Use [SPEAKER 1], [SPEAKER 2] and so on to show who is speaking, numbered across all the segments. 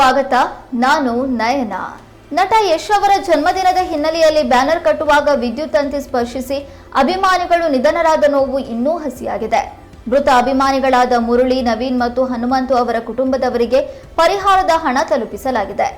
[SPEAKER 1] ಸ್ವಾಗತ, ನಾನು ನಯನ. ನಟ ಯಶ್ ಅವರ ಜನ್ಮದಿನದ ಹಿನ್ನೆಲೆಯಲ್ಲಿ ಬ್ಯಾನರ್ ಕಟ್ಟುವಾಗ ವಿದ್ಯುತ್ ತಂತಿ ಸ್ಪರ್ಶಿಸಿ ಅಭಿಮಾನಿಗಳು ನಿಧನರಾದ ನೋವು ಇನ್ನೂ ಹಸಿಯಾಗಿದೆ. ಮೃತ ಅಭಿಮಾನಿಗಳಾದ ಮುರಳಿ, ನವೀನ್ ಮತ್ತು ಹನುಮಂತು ಅವರ ಕುಟುಂಬದವರಿಗೆ ಪರಿಹಾರದ ಹಣ ತಲುಪಿಸಲಾಗಿದೆ.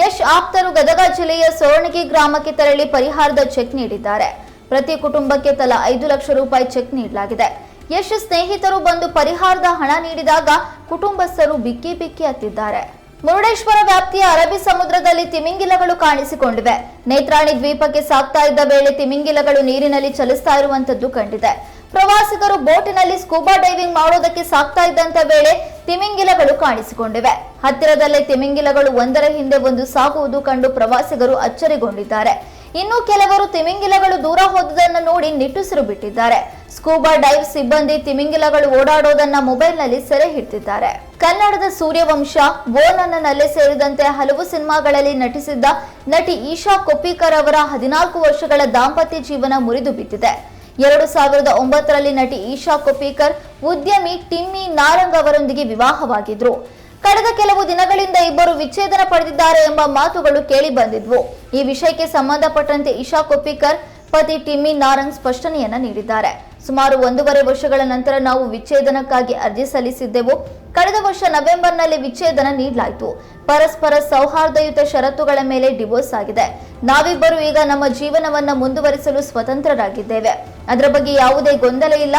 [SPEAKER 1] ಯಶ್ ಆಪ್ತರು ಗದಗ ಜಿಲ್ಲೆಯ ಸೋರಣಗಿ ಗ್ರಾಮಕ್ಕೆ ತೆರಳಿ ಪರಿಹಾರದ ಚೆಕ್ ನೀಡಿದ್ದಾರೆ. ಪ್ರತಿ ಕುಟುಂಬಕ್ಕೆ ತಲಾ ಐದು ಲಕ್ಷ ರೂಪಾಯಿ ಚೆಕ್ ನೀಡಲಾಗಿದೆ. ಯಶ್ ಸ್ನೇಹಿತರು ಬಂದು ಪರಿಹಾರದ ಹಣ ನೀಡಿದಾಗ ಕುಟುಂಬಸ್ಥರು ಬಿಕ್ಕಿ ಬಿಕ್ಕಿ ಹತ್ತಿದ್ದಾರೆ. ಮುರುಡೇಶ್ವರ ವ್ಯಾಪ್ತಿಯ ಅರಬ್ಬಿ ಸಮುದ್ರದಲ್ಲಿ ತಿಮಿಂಗಿಲಗಳು ಕಾಣಿಸಿಕೊಂಡಿವೆ. ನೇತ್ರಾಣಿ ದ್ವೀಪಕ್ಕೆ ಸಾಗ್ತಾ ಇದ್ದ ವೇಳೆ ತಿಮಿಂಗಿಲಗಳು ನೀರಿನಲ್ಲಿ ಚಲಿಸ್ತಾ ಇರುವಂತದ್ದು ಕಂಡಿದೆ. ಪ್ರವಾಸಿಗರು ಬೋಟಿನಲ್ಲಿ ಸ್ಕೂಬಾ ಡೈವಿಂಗ್ ಮಾಡೋದಕ್ಕೆ ಸಾಗ್ತಾ ಇದ್ದಂತ ವೇಳೆ ತಿಮಿಂಗಿಲಗಳು ಕಾಣಿಸಿಕೊಂಡಿವೆ. ಹತ್ತಿರದಲ್ಲೇ ತಿಮಿಂಗಿಲಗಳು ಒಂದರ ಹಿಂದೆ ಒಂದು ಸಾಗುವುದು ಕಂಡು ಪ್ರವಾಸಿಗರು ಅಚ್ಚರಿಗೊಂಡಿದ್ದಾರೆ. ಇನ್ನು ಕೆಲವರು ತಿಮಿಂಗಿಲಗಳು ದೂರ ಹೋದುದನ್ನು ನೋಡಿ ನಿಟ್ಟುಸಿರು ಬಿಟ್ಟಿದ್ದಾರೆ. ಸ್ಕೂಬಾ ಡೈವ್ ಸಿಬ್ಬಂದಿ ತಿಮಿಂಗಿಲಗಳು ಓಡಾಡೋದನ್ನ ಮೊಬೈಲ್ನಲ್ಲಿ ಸೆರೆ ಹಿಡಿದಿದ್ದಾರೆ. ಕನ್ನಡದ ಸೂರ್ಯವಂಶ ಓ ನನ್ನ ಸೇರಿದಂತೆ ಹಲವು ಸಿನಿಮಾಗಳಲ್ಲಿ ನಟಿಸಿದ್ದ ನಟಿ ಈಶಾ ಕೊಪ್ಪಿಕರ್ ಅವರ ಹದಿನಾಲ್ಕು ವರ್ಷಗಳ ದಾಂಪತ್ಯ ಜೀವನ ಮುರಿದು ಬಿದ್ದಿದೆ. ಎರಡು ಸಾವಿರದ ಒಂಬತ್ತರಲ್ಲಿ ನಟಿ ಈಶಾ ಕೊಪ್ಪಿಕರ್ ಉದ್ಯಮಿ ಟಿಮ್ಮಿ ನಾರಂಗ್ ಅವರೊಂದಿಗೆ ವಿವಾಹವಾಗಿದ್ರು. ಕಳೆದ ಕೆಲವು ದಿನಗಳಿಂದ ಇಬ್ಬರು ವಿಚ್ಛೇದನ ಪಡೆದಿದ್ದಾರೆ ಎಂಬ ಮಾತುಗಳು ಕೇಳಿ ಬಂದಿದ್ವು. ಈ ವಿಷಯಕ್ಕೆ ಸಂಬಂಧಪಟ್ಟಂತೆ ಇಶಾ ಕೊಪ್ಪಿಕರ್ ಪತಿ ಟಿಮ್ಮಿ ನಾರಂಗ್ ಸ್ಪಷ್ಟನೆಯನ್ನ ನೀಡಿದ್ದಾರೆ. ಸುಮಾರು ಒಂದೂವರೆ ವರ್ಷಗಳ ನಂತರ ನಾವು ವಿಚ್ಛೇದನಕ್ಕಾಗಿ ಅರ್ಜಿ ಸಲ್ಲಿಸಿದ್ದೆವು. ಕಳೆದ ವರ್ಷ ನವೆಂಬರ್ನಲ್ಲಿ ವಿಚ್ಛೇದನ ನೀಡಲಾಯಿತು. ಪರಸ್ಪರ ಸೌಹಾರ್ದಯುತ ಷರತ್ತುಗಳ ಮೇಲೆ ಡಿವೋರ್ಸ್ ಆಗಿದೆ. ನಾವಿಬ್ಬರು ಈಗ ನಮ್ಮ ಜೀವನವನ್ನ ಮುಂದುವರಿಸಲು ಸ್ವತಂತ್ರರಾಗಿದ್ದೇವೆ. ಅದರ ಬಗ್ಗೆ ಯಾವುದೇ ಗೊಂದಲ ಇಲ್ಲ.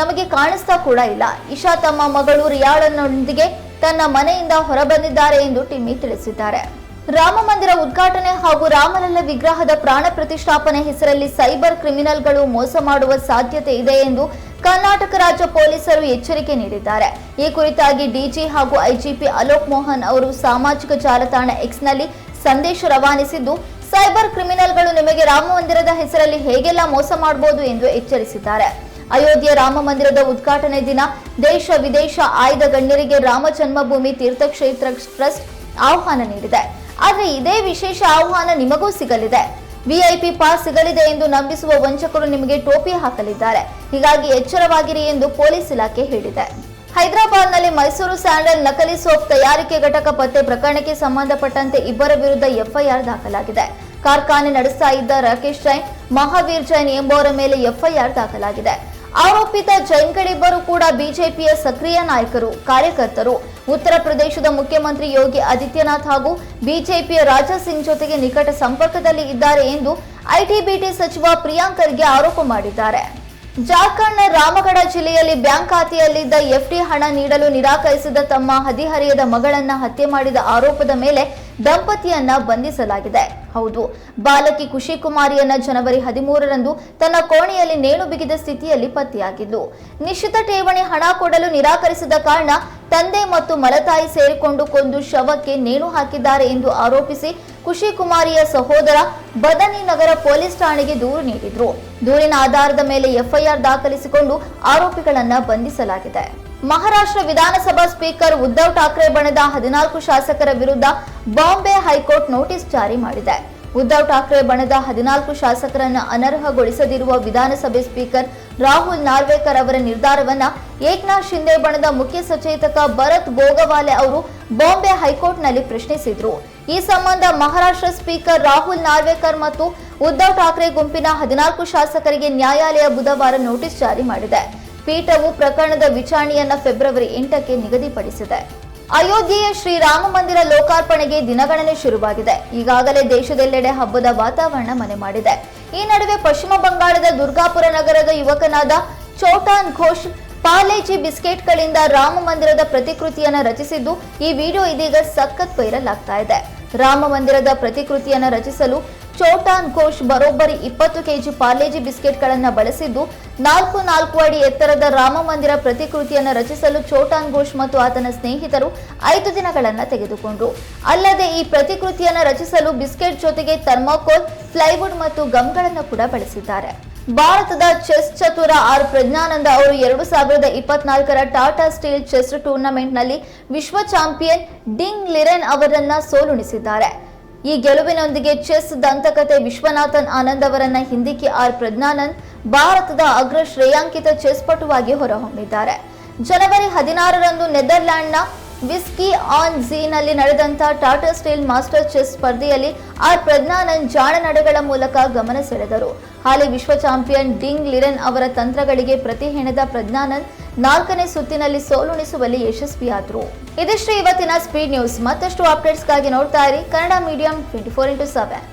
[SPEAKER 1] ನಮಗೆ ಕಾಣಿಸ್ತಾ ಕೂಡ ಇಲ್ಲ. ಇಶಾ ತಮ್ಮ ಮಗಳು ರಿಯಾಳನೊಂದಿಗೆ ತನ್ನ ಮನೆಯಿಂದ ಹೊರಬಂದಿದ್ದಾರೆ ಎಂದು ಟಿಮ್ಮಿ ತಿಳಿಸಿದ್ದಾರೆ. ರಾಮ ಮಂದಿರ ಉದ್ಘಾಟನೆ ಹಾಗೂ ರಾಮಲಲ್ಲ ವಿಗ್ರಹದ ಪ್ರಾಣ ಪ್ರತಿಷ್ಠಾಪನೆ ಹೆಸರಲ್ಲಿ ಸೈಬರ್ ಕ್ರಿಮಿನಲ್ಗಳು ಮೋಸ ಮಾಡುವ ಸಾಧ್ಯತೆ ಇದೆ ಎಂದು ಕರ್ನಾಟಕ ರಾಜ್ಯ ಪೊಲೀಸರು ಎಚ್ಚರಿಕೆ ನೀಡಿದ್ದಾರೆ. ಈ ಕುರಿತಾಗಿ ಡಿಜಿ ಹಾಗೂ ಐಜಿಪಿ ಅಲೋಕ್ ಮೋಹನ್ ಅವರು ಸಾಮಾಜಿಕ ಜಾಲತಾಣ ಎಕ್ಸ್ನಲ್ಲಿ ಸಂದೇಶ ರವಾನಿಸಿದ್ದು, ಸೈಬರ್ ಕ್ರಿಮಿನಲ್ಗಳು ನಿಮಗೆ ರಾಮ ಮಂದಿರದ ಹೆಸರಲ್ಲಿ ಹೇಗೆಲ್ಲ ಮೋಸ ಮಾಡಬಹುದು ಎಂದು ಎಚ್ಚರಿಸಿದ್ದಾರೆ. ಅಯೋಧ್ಯೆ ರಾಮ ಮಂದಿರದ ಉದ್ಘಾಟನೆ ದಿನ ದೇಶ ವಿದೇಶ ಆಯ್ದ ಗಣ್ಯರಿಗೆ ರಾಮ ಜನ್ಮಭೂಮಿ ತೀರ್ಥಕ್ಷೇತ್ರ ಟ್ರಸ್ಟ್ ಆಹ್ವಾನ ನೀಡಿದೆ. ಆದರೆ ಇದೇ ವಿಶೇಷ ಆಹ್ವಾನ ನಿಮಗೂ ಸಿಗಲಿದೆ. ವಿಐಪಿ ಪಾಸ್ ಸಿಗಲಿದೆ ಎಂದು ನಂಬಿಸುವ ವಂಚಕರು ನಿಮಗೆ ಟೋಪಿ ಹಾಕಲಿದ್ದಾರೆ. ಹೀಗಾಗಿ ಎಚ್ಚರವಾಗಿರಿ ಎಂದು ಪೊಲೀಸ್ ಇಲಾಖೆ ಹೇಳಿದೆ. ಹೈದರಾಬಾದ್ನಲ್ಲಿ ಮೈಸೂರು ಸ್ಯಾಂಡಲ್ ನಕಲಿ ಸೋಪ್ ತಯಾರಿಕೆ ಘಟಕ ಪತ್ತೆ ಪ್ರಕರಣಕ್ಕೆ ಸಂಬಂಧಪಟ್ಟಂತೆ ಇಬ್ಬರ ವಿರುದ್ಧ ಎಫ್ಐಆರ್ ದಾಖಲಾಗಿದೆ. ಕಾರ್ಖಾನೆ ನಡೆಸ್ತಾ ಇದ್ದ ರಾಕೇಶ್ ಜೈನ್, ಮಹಾವೀರ್ ಜೈನ್ ಎಂಬುವರ ಮೇಲೆ ಎಫ್ಐಆರ್ ದಾಖಲಾಗಿದೆ. ಆರೋಪಿತ ಜೈನ್ಗಳಿಬ್ಬರು ಕೂಡ ಬಿಜೆಪಿಯ ಸಕ್ರಿಯ ನಾಯಕರು, ಕಾರ್ಯಕರ್ತರು. ಉತ್ತರ ಪ್ರದೇಶದ ಮುಖ್ಯಮಂತ್ರಿ ಯೋಗಿ ಆದಿತ್ಯನಾಥ್ ಹಾಗೂ ಬಿಜೆಪಿಯ ರಾಜಾ ಸಿಂಗ್ ಜೊತೆಗೆ ನಿಕಟ ಸಂಪರ್ಕದಲ್ಲಿ ಇದ್ದಾರೆ ಎಂದು ಐಟಿಬಿಟಿ ಸಚಿವ ಪ್ರಿಯಾಂಕ್ ಖರ್ಗೆ ಆರೋಪ ಮಾಡಿದ್ದಾರೆ. ಜಾರ್ಖಂಡ್ನ ರಾಮಗಢ ಜಿಲ್ಲೆಯಲ್ಲಿ ಬ್ಯಾಂಕ್ ಖಾತೆಯಲ್ಲಿದ್ದ ಎಫ್ಡಿ ಹಣ ನೀಡಲು ನಿರಾಕರಿಸಿದ ತಮ್ಮ ಹದಿಹರೆಯದ ಮಗಳನ್ನ ಹತ್ಯೆ ಮಾಡಿದ ಆರೋಪದ ಮೇಲೆ ದಂಪತಿಯನ್ನ ಬಂಧಿಸಲಾಗಿದೆ. ಹೌದು, ಬಾಲಕಿ ಖುಷಿ ಕುಮಾರಿಯನ್ನ ಜನವರಿ ಹದಿಮೂರರಂದು ತನ್ನ ಕೋಣೆಯಲ್ಲಿ ನೇಣು ಬಿಗಿದ ಸ್ಥಿತಿಯಲ್ಲಿ ಪತ್ತೆಯಾಗಿದ್ದು, ನಿಶ್ಚಿತ ಠೇವಣಿ ಹಣ ಕೊಡಲು ನಿರಾಕರಿಸಿದ ಕಾರಣ ತಂದೆ ಮತ್ತು ಮಲತಾಯಿ ಸೇರಿಕೊಂಡು ಕೊಂದು ಶವಕ್ಕೆ ನೇಣು ಹಾಕಿದ್ದಾರೆ ಎಂದು ಆರೋಪಿಸಿ ಖುಷಿ ಕುಮಾರಿಯ ಸಹೋದರ ಬದನಿ ನಗರ ಪೊಲೀಸ್ ಠಾಣೆಗೆ ದೂರು ನೀಡಿದ್ರು. ದೂರಿನ ಆಧಾರದ ಮೇಲೆ ಎಫ್ಐಆರ್ ದಾಖಲಿಸಿಕೊಂಡು ಆರೋಪಿಗಳನ್ನ ಬಂಧಿಸಲಾಗಿದೆ. ಮಹಾರಾಷ್ಟ್ರ ವಿಧಾನಸಭಾ ಸ್ಪೀಕರ್ ಉದ್ಧವ್ ಠಾಕ್ರೆ ಬಣದ ಹದಿನಾಲ್ಕು ಶಾಸಕರ ವಿರುದ್ಧ ಬಾಂಬೆ ಹೈಕೋರ್ಟ್ ನೋಟಿಸ್ ಜಾರಿ ಮಾಡಿದೆ. ಉದ್ಧವ್ ಠಾಕ್ರೆ ಬಣದ ಹದಿನಾಲ್ಕು ಶಾಸಕರನ್ನು ಅನರ್ಹಗೊಳಿಸದಿರುವ ವಿಧಾನಸಭೆ ಸ್ಪೀಕರ್ ರಾಹುಲ್ ನಾರ್ವೇಕರ್ ಅವರ ನಿರ್ಧಾರವನ್ನ ಏಕನಾಥ್ ಶಿಂದೆ ಬಣದ ಮುಖ್ಯ ಸಚೇತಕ ಭರತ್ ಗೋಗವಾಲೆ ಅವರು ಬಾಂಬೆ ಹೈಕೋರ್ಟ್ನಲ್ಲಿ ಪ್ರಶ್ನಿಸಿದ್ರು. ಈ ಸಂಬಂಧ ಮಹಾರಾಷ್ಟ್ರ ಸ್ಪೀಕರ್ ರಾಹುಲ್ ನಾರ್ವೇಕರ್ ಮತ್ತು ಉದ್ಧವ್ ಠಾಕ್ರೆ ಗುಂಪಿನ ಹದಿನಾಲ್ಕು ಶಾಸಕರಿಗೆ ನ್ಯಾಯಾಲಯ ಬುಧವಾರ ನೋಟಿಸ್ ಜಾರಿ ಮಾಡಿದೆ. ಪೀಠವು ಪ್ರಕರಣದ ವಿಚಾರಣೆಯನ್ನ ಫೆಬ್ರವರಿ ಎಂಟಕ್ಕೆ ನಿಗದಿಪಡಿಸಿದೆ. ಅಯೋಧ್ಯೆಯ ಶ್ರೀರಾಮ ಮಂದಿರ ಲೋಕಾರ್ಪಣೆಗೆ ದಿನಗಣನೆ ಶುರುವಾಗಿದೆ. ಈಗಾಗಲೇ ದೇಶದೆಲ್ಲೆಡೆ ಹಬ್ಬದ ವಾತಾವರಣ ಮನೆ ಮಾಡಿದೆ. ಈ ನಡುವೆ ಪಶ್ಚಿಮ ಬಂಗಾಳದ ದುರ್ಗಾಪುರ ನಗರದ ಯುವಕನಾದ ಚೋಟಾನ್ ಘೋಷ್ ಪಾಲೇಜಿ ಬಿಸ್ಕೆಟ್ಗಳಿಂದ ರಾಮ ಮಂದಿರದ ಪ್ರತಿಕೃತಿಯನ್ನ ರಚಿಸಿದ್ದು ಈ ವಿಡಿಯೋ ಇದೀಗ ಸಖತ್ ವೈರಲ್ ಆಗ್ತಾ ಇದೆ. ರಾಮ ಮಂದಿರದ ಪ್ರತಿಕೃತಿಯನ್ನ ರಚಿಸಲು ಚೋಟಾನ್ ಘೋಷ್ ಬರೋಬ್ಬರಿ ಇಪ್ಪತ್ತು ಕೆಜಿ ಪಾರ್ಲೇಜಿ ಬಿಸ್ಕೆಟ್ಗಳನ್ನು ಬಳಸಿದ್ದು ನಾಲ್ಕು ನಾಲ್ಕು ಅಡಿ ಎತ್ತರದ ರಾಮ ಮಂದಿರ ಪ್ರತಿಕೃತಿಯನ್ನು ರಚಿಸಲು ಚೋಟಾನ್ ಘೋಷ್ ಮತ್ತು ಆತನ ಸ್ನೇಹಿತರು ಐದು ದಿನಗಳನ್ನು ತೆಗೆದುಕೊಂಡರು. ಅಲ್ಲದೆ ಈ ಪ್ರತಿಕೃತಿಯನ್ನು ರಚಿಸಲು ಬಿಸ್ಕೆಟ್ ಜೊತೆಗೆ ಥರ್ಮಾಕೋಲ್, ಪ್ಲೈವುಡ್ ಮತ್ತು ಗಮ್ಗಳನ್ನು ಕೂಡ ಬಳಸಿದ್ದಾರೆ. ಭಾರತದ ಚೆಸ್ ಚತುರ ಆರ್ ಪ್ರಜ್ಞಾನಂದ ಅವರು ಎರಡು ಸಾವಿರದ ಇಪ್ಪತ್ನಾಲ್ಕರ ಟಾಟಾ ಸ್ಟೀಲ್ ಚೆಸ್ ಟೂರ್ನಮೆಂಟ್ನಲ್ಲಿ ವಿಶ್ವ ಚಾಂಪಿಯನ್ ಡಿಂಗ್ ಲಿರೆನ್ ಅವರನ್ನ ಸೋಲುಣಿಸಿದ್ದಾರೆ. ಈ ಗೆಲುವಿನೊಂದಿಗೆ ಚೆಸ್ ದಂತಕತೆ ವಿಶ್ವನಾಥನ್ ಆನಂದ್ ಅವರನ್ನ ಹಿಂದಿಕ್ಕಿ ಆರ್ ಪ್ರಜ್ಞಾನಂದ್ ಭಾರತದ ಅಗ್ರ ಶ್ರೇಯಾಂಕಿತ ಚೆಸ್ ಪಟುವಾಗಿ ಹೊರಹೊಮ್ಮಿದ್ದಾರೆ. ಜನವರಿ ಹದಿನಾರರಂದು ನೆದರ್ಲ್ಯಾಂಡ್ನ ವಿಸ್ಕಿ ಆನ್ ಝೀನಲ್ಲಿ ನಡೆದಂತ ಟಾಟಾ ಸ್ಟೀಲ್ ಮಾಸ್ಟರ್ ಚೆಸ್ ಸ್ಪರ್ಧೆಯಲ್ಲಿ ಆರ್ ಪ್ರಜ್ಞಾನಂದ್ ಜಾಣ ನಡೆಗಳ ಮೂಲಕ ಗಮನ ಸೆಳೆದರು. ಹಾಲಿ ವಿಶ್ವ ಚಾಂಪಿಯನ್ ಡಿಂಗ್ ಲಿರನ್ ಅವರ ತಂತ್ರಗಳಿಗೆ ಪ್ರತಿ ಹೆಣೆದ ಪ್ರಜ್ಞಾನಂದ್ ನಾಲ್ಕನೇ ಸುತ್ತಿನಲ್ಲಿ ಸೋಲುಣಿಸುವಲ್ಲಿ ಯಶಸ್ವಿಯಾದರು. ಇದಿಷ್ಟು ಇವತ್ತಿನ ಸ್ಪೀಡ್ ನ್ಯೂಸ್ ಮತ್ತಷ್ಟು ಅಪ್ಡೇಟ್ಸ್ಗಾಗಿ ನೋಡ್ತಾ ಇರಿ Kannada medium twenty four into seven